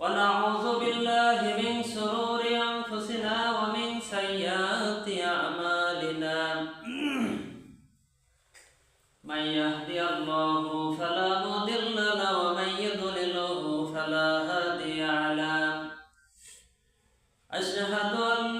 ونعوذ بالله من شرور أنفسنا ومن سيئات أعمالنا. من يهدي الله فلا مضل له ومن يضلله فلا هادي له. أشهد أن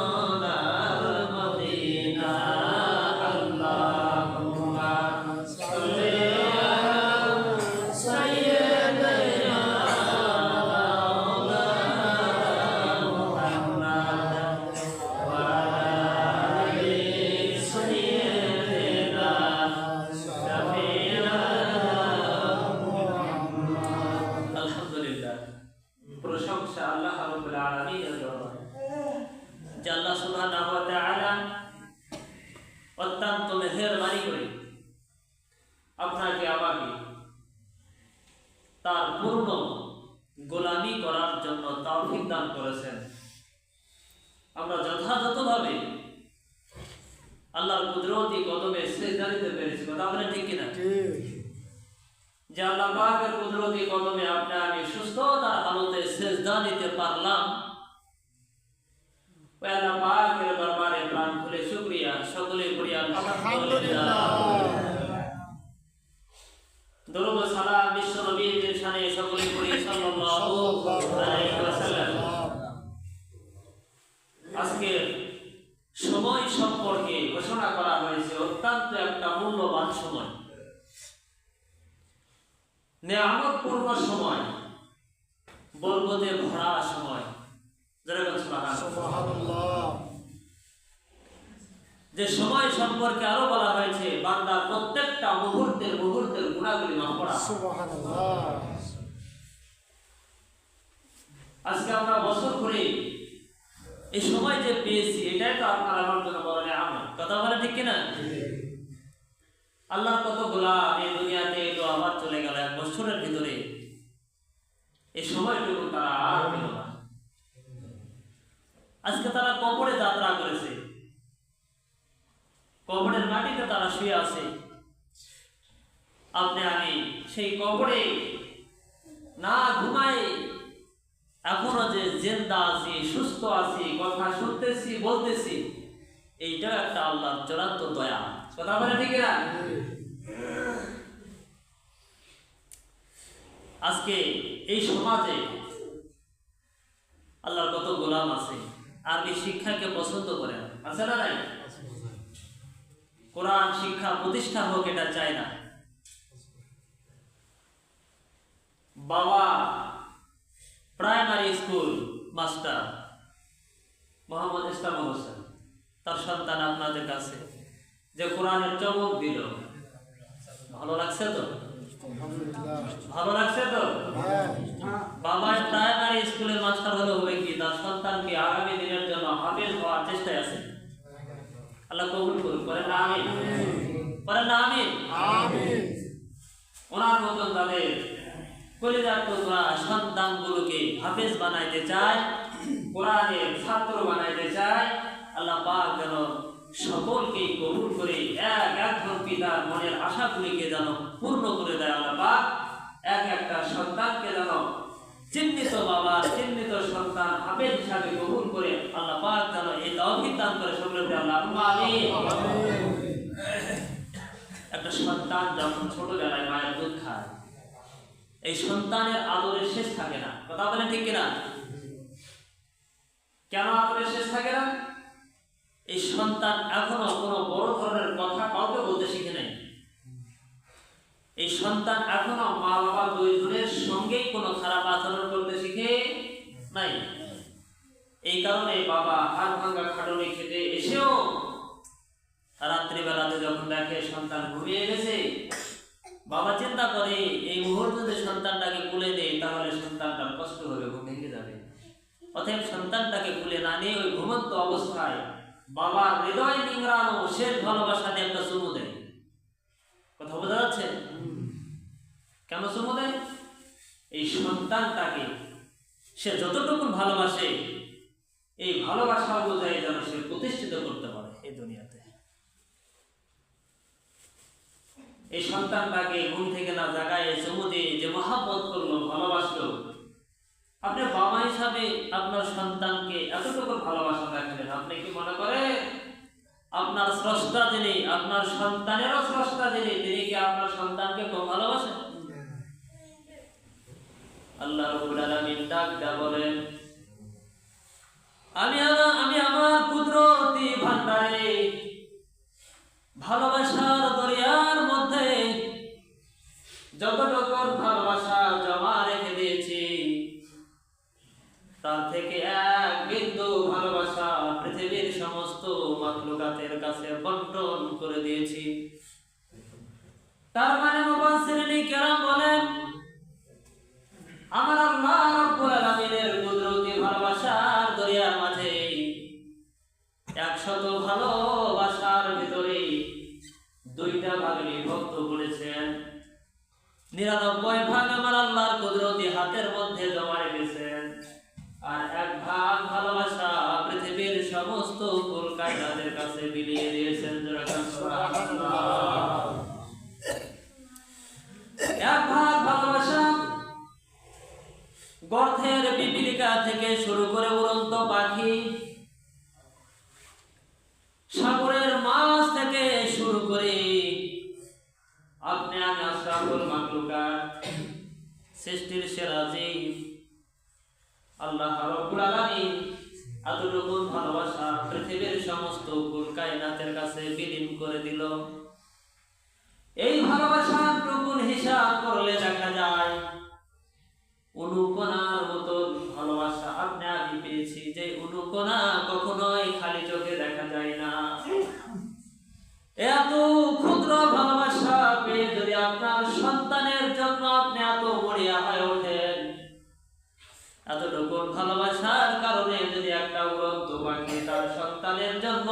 যাইতাম দান করেছেন। আমরা যথাযথভাবে আল্লাহর কুদরতি কদমে সেজদা দিতে পেরেছি কথা বলেন ঠিক কিনা? যে আল্লাহ পাকের কুদরতি কদমে আপনি আমি সুস্থতার হালতে সেজদা দিতে পারলাম। আল্লাহ পাকের দরবারে প্রাণ খুলে শুকরিয়া সকলে করি। আলহামদুলিল্লাহ দরুদ ও সালাম বিশ্ব নবীর শানে সকলে করি সাল্লাল্লাহু আলাইহি ওয়াসাল্লাম আজকে সময় সম্পর্কে ঘোষণা করা হয়েছে অত্যন্ত একটা মূল্যবান সময়। নেয়ামতপূর্ণ সময় বরকতে ভরা সময়। যে সময় সম্পর্কে আরও বলা হয়েছে বান্দা প্রত্যেকটা মুহূর্তের মুহূর্তের গুণাগুলি মাফ করা। আজকে আমরা বছর ঘুরে এই সময় যে পেয়েছি, এটাই তো আপনার আমার জন্য বড় আমার কথা বলে ঠিক কিনা? আল্লাহ কত গোলাম এই দুনিয়াতে এলো, আবার চলে গেল এক বছরের ভিতরে। এই সময়টুকু তারা আর পেল না। আজকে তারা কবরে যাত্রা করেছে। কবরের মাটিতে তারা শুয়ে আছে। আপনি আমি সেই কবরে না ঘুমাই এখনও যে জেন্দা আছি, সুস্থ আছি, কথা শুনতেছি, বলতেছি, এইটাও একটা আল্লাহর চূড়ান্ত দয়া। কথা বলে ঠিক না আজকে এই সমাজে আল্লাহর কত গোলাম আছে আরবি শিক্ষাকে পছন্দ করে না আছে না নাই? কোরআন শিক্ষা প্রতিষ্ঠা হোক, এটা চায় না। বাবা primary school master Mohammad Islam Hossain তার সন্তান আপনাদের কাছে। যে কোরআনের চমক দিল। ভালো লাগছে তো? ভালো লাগছে তো? বাবা প্রাইমারি স্কুলের মাস্টার হলে হবে কি? তার সন্তানকে আগামী দিনের জন্য হাফেজ হওয়ার চেষ্টায় আছে। আল্লাহ কবুল করুন করেন না আমিন। করেন না আমিন। ওনার মতন তাদের কলিজার টুকরা সন্তানগুলোকে হাফেজ বানাইতে চায় কোরআনের ছাত্র বানাইতে চায় আল্লাহ পাক যেন সকলকে কবুল করে এক একজন পিতার মনের আশাগুলিকে যেন পূর্ণ করে দেয় আল্লাহ পাক। এক একটা সন্তানকে যেন চিহ্নিত বাবা চিহ্নিত সন্তান হাফেজ হিসাবে কবুল করে আল্লাহ পাক যেন এই তৌফিক দান করে। সকলকে আল্লাহ একটা সন্তান যখন ছোটবেলায় মায়ের দুধ খায় এই সন্তানের আদরের শেষ থাকে না। কথা বলেন ঠিক কিনা? কেন আদরের শেষ থাকে না? এই সন্তান এখনও কোনো বড় ধরনের কথা কাউকে বলতে শিখে নাই। এই সন্তান এখনও মা বাবা দুইজনের সঙ্গেই কোনো খারাপ আচরণ করতে শিখে নাই। এই কারণে বাবা হাত ভাঙ্গা খাটনি খেতে এসেও রাত্রিবেলাতে যখন দেখে সন্তান ঘুমিয়ে গেছে বাবা চিন্তা করে, এই মুহূর্তে যদি সন্তানটাকে কুলে দেয়, তাহলে সন্তানটার কষ্ট হবে, ঘুম ভেঙে যাবে। অতএব সন্তানটাকে কুলে না নিয়ে ওই ঘুমন্ত অবস্থায় বাবার হৃদয় নিংড়ানো শেষ দিয়ে একটা চুমু দেয়। কথা বোঝা যাচ্ছে? কেন চুমু দেয়? এই সন্তানটাকে সে যতটুকু ভালোবাসে, এই ভালোবাসা অনুযায়ী যেন সে প্রতিষ্ঠিত করতে পারে এই দুনিয়াতে। এই সন্তানটাকে ঘুম থেকে না জাগায় চুমু দিয়ে যে মহাব্বত করল, ভালোবাসলো। আপনি বাবা হিসাবে আপনার সন্তানকে এতটুকু ভালোবাসা রাখলেন, আপনি কি মনে করেন? আপনার স্রষ্টা যিনি, আপনার সন্তানেরও স্রষ্টা যিনি, তিনি কি আপনার সন্তানকে কম ভালোবাসেন? আল্লাহ রব্বুল আলামিন ডাক বলেন, আমি আমি আমার নিরানব্বই ভাগ আমার আল্লাহর কুদরতি হাতের মধ্যে জমা রেখেছেন আর এক ভাগ ভালোবাসা পৃথিবীর সমস্ত কুল কায়নাতের কাছে বিলিয়ে দিয়েছেন। এক ভাগ ভালোবাসা গর্থের থেকে শুরু করে উড়ন্ত পাখি সাগরের মাছ থেকে শুরু করে আপনি আমি আশরাফুল সৃষ্টির সেরা জীব আল্লাহ রাব্বুল আলামিন এতটুকু ভালোবাসা পৃথিবীর সমস্ত কুল কায়নাতের কাছে বিলীন করে দিল। এই ভালোবাসার টুকুন হিসাব করলে দেখা যায়, অনুকণার মতো ভালোবাসা আপনি আমি পেয়েছি যে অনুকণা কখনোই খালি চোখে দেখা যায় না। এত ক্ষুদ্র ভালোবাসা পেয়ে যদি আপনার সন্তানের জন্য আপনি এত মরিয়া হয়ে ওঠেন, এতটুকু ভালোবাসার কারণে যদি একটা উড়ন্ত পাখি তার সন্তানের জন্য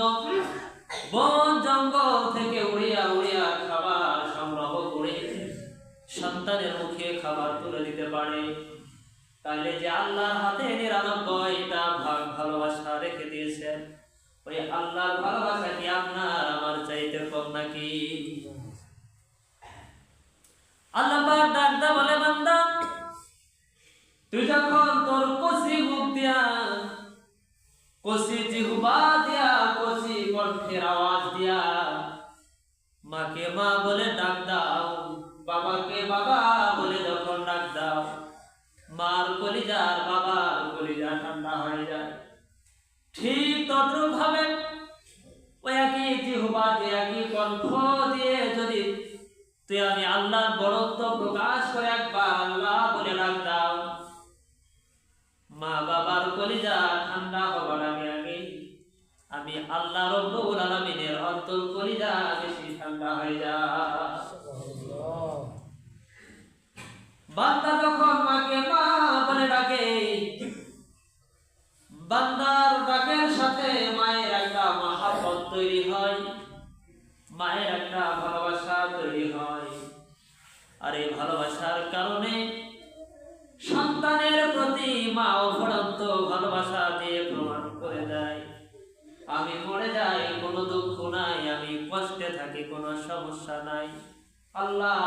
বন জঙ্গল থেকে উড়িয়া উড়িয়া খাবার সংগ্রহ করে সন্তানের মুখে খাবার তুলে দিতে পারে তাহলে যে আল্লাহর হাতে নিরানব্বইটা ভাগ ভালোবাসা রেখে দিয়েছেন ওই আল্লাহর ভালোবাসা কি আপনার? আমার চাইতে কম নাকি? আল্লাহ ডাকদা বলে, বান্দা, তুই যখন তোর কষি মুখ দিয়া, কষি জিহুবা দিয়া, কষি কণ্ঠের আওয়াজ দিয়া মাকে মা বলে ডাক দাও, বাবাকে বাবা বলে যখন ডাক দাও, মার ঠিক তদ্রুপ ভাবে ওই একই জিহুবা একই কণ্ঠ দিয়ে যদি তুই আমি আল্লাহর বড়ত্ব প্রকাশ করে একবার আল্লাহ বলে দাও। মা বাবার কলিজা ঠান্ডা হবার আগে আগে আমি আল্লাহ রব্বুল আলামিনের অন্তর কলিজা বেশি ঠান্ডা হয়ে যায়। বান্দা যখন মাকে মা বলে ডাকে বান্দার ডাকের সাথে মায়ের একটা মহাব্বত তৈরি হয়, মায়ের একটা ভালোবাসা তৈরি হয়। আর এই ভালোবাসার কারণে সন্তানের প্রতি মা অফরন্ত ভালোবাসা দিয়ে প্রমাণ করে দেয়। আমি মরে যাই, কোনো দুঃখ নাই, আমি কষ্টে থাকি, কোনো সমস্যা নাই। আল্লাহ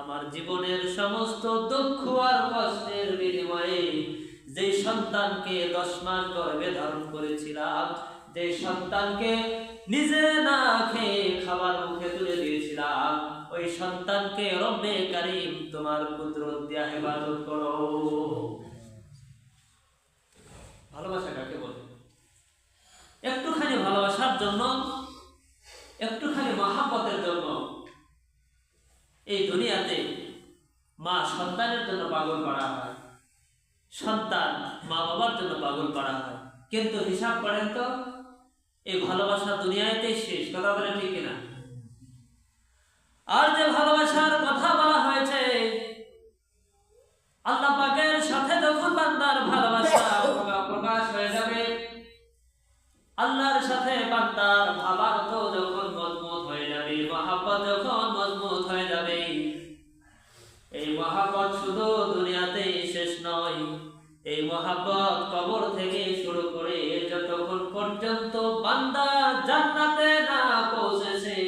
আমার জীবনের সমস্ত দুঃখ আর কষ্টের বিনিময়ে যে সন্তানকে দশ মাস গর্ভে ধারণ করেছিলাম, যে সন্তানকে নিজে না খেয়ে খাবার মুখে তুলে দিয়েছিলাম, ওই সন্তানকে রব্বে কারিম তোমার কুদরত দিয়া হেফাজত করো। ভালোবাসা কাকে বলে? একটুখানি ভালোবাসার জন্য, একটুখানি মহাব্বতের জন্য এই দুনিয়াতে মা সন্তানের জন্য পাগল করা হয়। সন্তান মা বাবার জন্য পাগল করা হয়। কিন্তু হিসাব করেন তো এই ভালোবাসা দুনিয়াতেই শেষ, কথা বলে ঠিক কিনা? আর যে ভালোবাসার কথা বলা হয়েছে, আল্লাহ পাকের সাথে যখন বান্দার ভালোবাসা প্রকাশ হয়ে যাবে, আল্লাহর সাথে বান্দার ভাবার্থ এই মহাব্বত কবর থেকে শুরু করে যতক্ষণ পর্যন্ত বান্দা জান্নাতে না পৌঁছেছে,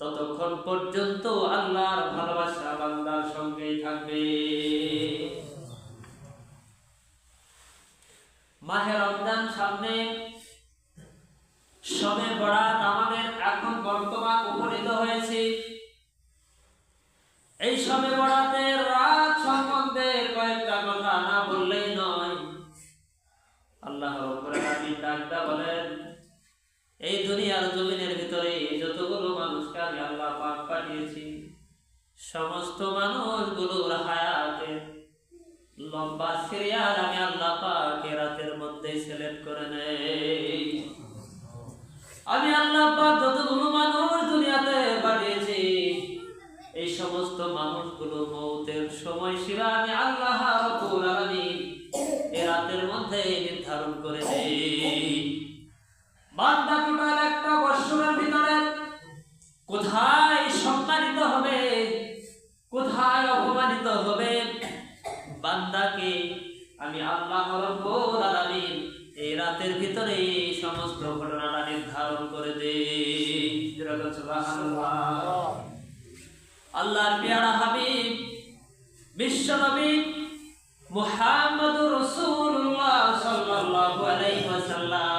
ততক্ষণ পর্যন্ত আল্লাহর ভালোবাসা বান্দার সঙ্গেই থাকবে। মাহে রমজান সামনে, সবে বরাত আমাদের এখন বর্তমান উপনীত হয়েছে। এই সবে বরাতের রাত ডাকটা বলেন, এই দুনিয়ার জমিনের ভিতরে যতগুলো মানুষকে আমি আল্লাহ পাক পাঠিয়েছি, সমস্ত মানুষগুলোর হায়াতে লম্বা সিরিয়াল আমি আল্লাহ পাক রাতের মধ্যে সিলেক্ট করে নেই। আমি আল্লাহ পাক যতগুলো মানুষ দুনিয়াতে পাঠিয়েছি, এই সমস্ত মানুষগুলো মৌতের সময় সময়সীমা আমি আল্লাহ রাতের মধ্যে নির্ধারণ করে দেই। বান্দা কোথায় হবে? কোথায় হবে? নির্ধারণ করে হাবিব বিশ্ব মুহাম্মদুর রাসূলুল্লাহ সাল্লাল্লাহু আলাইহি ওয়াসাল্লাম।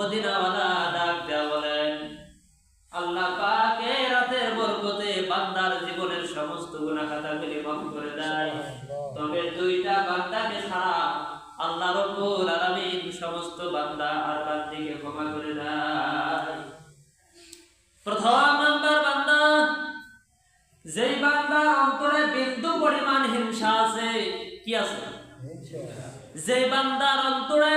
মদিনাওয়ালা ডাক দেয়া বলেন আল্লাহ পাক রাতের বরকতে বান্দার জীবনের সমস্ত গুনাহ খাতাগুলি মাফ করে দেয়। তবে দুইটা বান্দাকে ছাড়া আল্লাহ রব্বুল আলামিন সমস্ত বান্দা আর বান্দিকে ক্ষমা করে দেয়। প্রথম নাম্বার বান্দা যেই বান্দার অন্তরে বিন্দু পরিমাণ হিংসা আছে কি আছে? যে বান্দার অন্তরে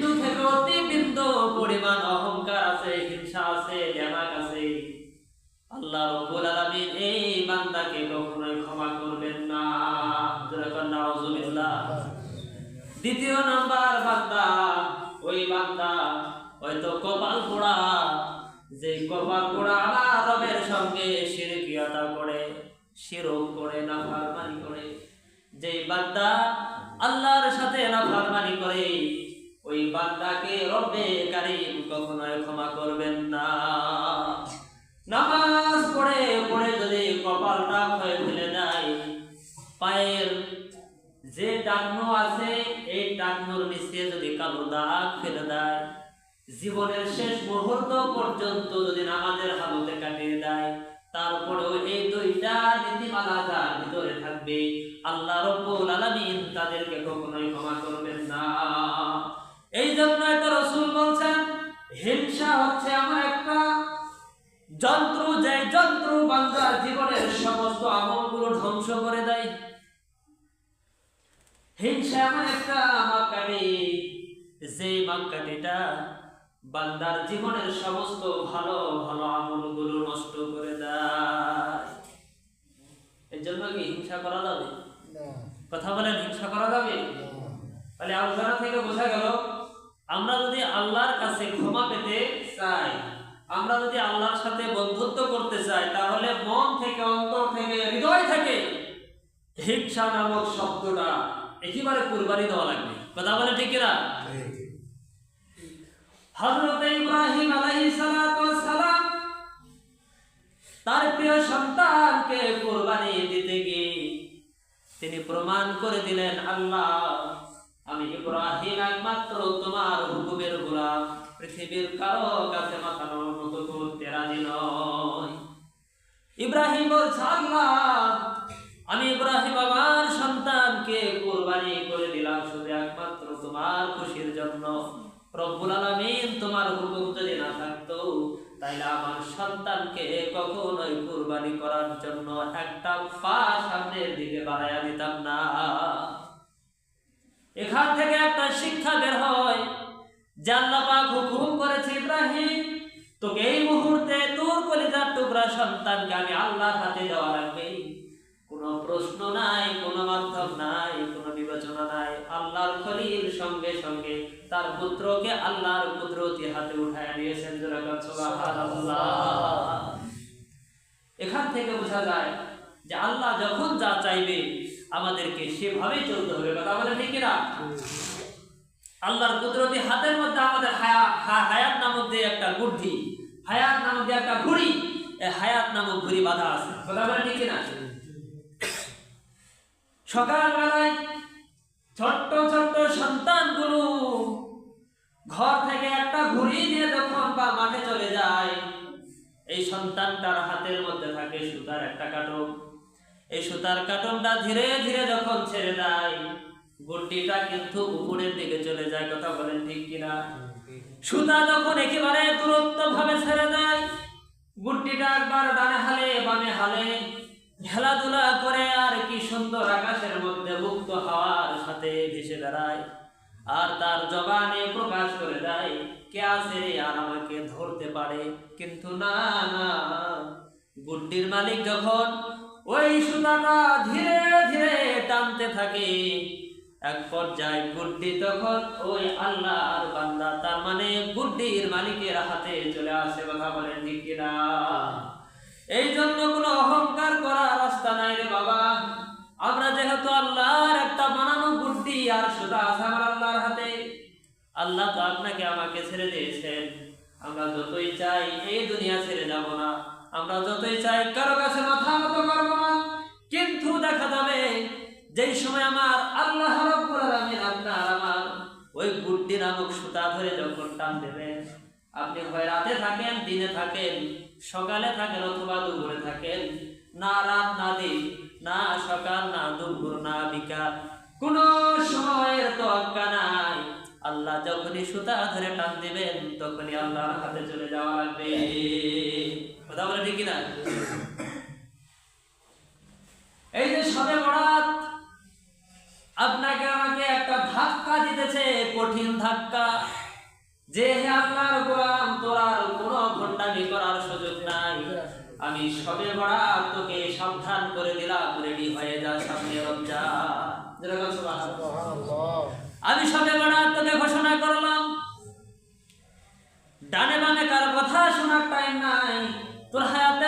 বিন্দু থেকে অতি বিন্দু পরিমাণ অহংকার আছে, হিংসা আছে জ্ঞানাক আছে। আল্লাহ রব্বুল আলামিন এই বান্দাকে কখনোই ক্ষমা করবেন না। যেরকম নাউজুবিল্লাহ। দ্বিতীয় নাম্বার বান্দা, ওই বান্দা হয়তো কপাল পোড়া। যে কপাল পোড়া আমার রবের সঙ্গে শিরকিয়াতা করে, শিরক করে না ফারমানি করে। যে বান্দা আল্লাহর সাথে না ফারমানি করে ওই বান্দাকে রব্বে কারিম কখনোই ক্ষমা করবেন না। নামাজ পড়ে পড়ে যদি কপালটা ক্ষয় ফেলে দেয়, পায়ের যে টাকনো আছে, এই টাকনোর নিচে যদি কালো দাগ ফেলে দেয়, জীবনের শেষ মুহূর্ত পর্যন্ত যদি নামাজের হালতে কাটিয়ে দেয়, তারপরেও এই দুইটা নীতিমালা তার ভিতরে থাকবে আল্লাহ রব্বুল আলামিন তাদেরকে কখনোই ক্ষমা করবেন হিংসা এমন একটা মাপকাঠি যে মাপকাঠিটা বান্দার জীবনের সমস্ত ভালো ভালো আমলগুলো নষ্ট করে দেয়। এর জন্য কি হিংসা করা যাবে? কথা বলেন হিংসা করা যাবে? তাহলে আলোচনা থেকে বোঝা গেল আমরা যদি আল্লাহর কাছে ক্ষমা পেতে চাই আমরা যদি আল্লাহর সাথে বন্ধুত্ব করতে চাই তাহলে মন থেকে অন্তর থেকে হৃদয় থেকে হিংসা নামক শব্দটা একেবারে কুরবানি দেওয়া লাগবে। কথা বলে ঠিক না হযরত ইব্রাহিম আলাইহিস সালাম তার প্রিয় সন্তানকে কুরবানি দিতে গিয়ে তিনি প্রমাণ করে দিলেন আল্লাহ আমি ইব্রাহিম একমাত্র তোমার হুকুমের গোলাম। পৃথিবীর কারও কাছে মাথা নত মতো করতে রাজি নয় ইব্রাহিম বলছে আল্লাহ আমি ইব্রাহিম আমার সন্তানকে কোরবানি করে দিলাম শুধু একমাত্র তোমার খুশির জন্য। রব্বুল আলামিন তোমার হুকুম যদি না থাকতো, তাইলে আমার সন্তানকে কখনোই কুরবানি করার জন্য একটা পা সামনের দিকে বাড়াইয়া দিতাম না। এখান থেকে একটা শিক্ষা বের হয় আল্লাহ পাক হুকুম করেছে, ইব্রাহিম, তোকে এই মুহূর্তে তোর কলিজার টুকরা সন্তানকে আমি আল্লাহর হাতে দেওয়া লাগবে। কোনো প্রশ্ন নাই, কোনো মাধ্যম নাই, কোনো বিবেচনা নাই। আল্লাহর খলিল সঙ্গে সঙ্গে তার পুত্রকে আল্লাহর কুদরতি হাতে উঠায় সুবহানাল্লাহ। এখান থেকে বোঝা যায় যে আল্লাহ যখন যা চাইবে আমাদেরকে সেভাবেই চলতে হবে, কথা বলে ঠিক না আল্লাহর কুদরতি হাতের মধ্যে আমাদের হায়া- হায়াত নামক দিয়ে একটা বুদ্ধি হায়াত নামক দিয়ে একটা ঘুড়ি হায়াত নামক ঘুড়ি বাধা আছে, কথা বলে ঠিক না সকালবেলায় ছোট্ট ছোট্ট সন্তানগুলো ঘর থেকে একটা ঘুড়ি দিয়ে যখন বা মাঠে চলে যায়, এই সন্তানটার হাতের মধ্যে থাকে সুতার একটা কাটন। এই সুতার কাটনটা ধীরে ধীরে যখন ছেড়ে দেয়, গুড্ডিটা কিন্তু উপরের দিকে চলে যায়, কথা বলেন ঠিক কিনা? সুতা যখন একেবারে দূরত্ব ভাবে ছেড়ে দেয়, গুড্ডিটা একবার ডানে হালে বামে হালে খেলাধুলা করে আর কি সুন্দর আকাশের মধ্যে মুক্ত হাওয়ার সাথে ভেসে বেড়ায়। আর তার জবানে প্রকাশ করে দেয়, কে আছে আর আমাকে ধরতে পারে? কিন্তু না না। গুড্ডির মালিক যখন ওই সুতাটা ধীরে ধীরে টানতে থাকে, এক পর্যায়ে গুড্ডি তখন ওই আল্লাহর বান্দা, তার মানে গুড্ডির মালিকের হাতে চলে আসে, কথা বলেন ঠিক আল্লাহ তো আপনাকে আমাকে ছেড়ে দিয়েছেন। আমরা যতই চাই এই দুনিয়া ছেড়ে যাব না। আমরা যতই চাই কারও কাছে মাথা মতো করব না। কিন্তু দেখা যাবে যেই সময় আমার আল্লাহ আপনার আমার ওই গুড্ডি নামক সুতা ধরে যখন টান দেবেন, আপনি হয় রাতে থাকেন, দিনে থাকেন, সকালে থাকেন অথবা দুপুরে থাকেন, না রাত, না দিন, না সকাল, না দুপুর, না বিকাল, কোন সময়ের তো আল্লাহ যখনই সুতা ধরে টান দিবেন, তখনই আল্লাহর হাতে চলে যাওয়া লাগবে। কথা বলে ঠিক না এই যে সবে বরাত, আপনাকে আমাকে একটা ধাক্কা দিতেছে, কঠিন ধাক্কা। যে হে আল্লাহর গোলাম, তোর আর কোনো ঘন্টামি করার সুযোগ নাই। আমি সবে বরাত তোকে সাবধান করে দিলাম রেডি হয়ে যা সামনে রমজা যেরকম সুবহানাল্লাহ। আমি সবে তোদের ঘোষণা করলাম। ডানে বামে কার কথা শোনার টাইম নাই। তোর হায়াতে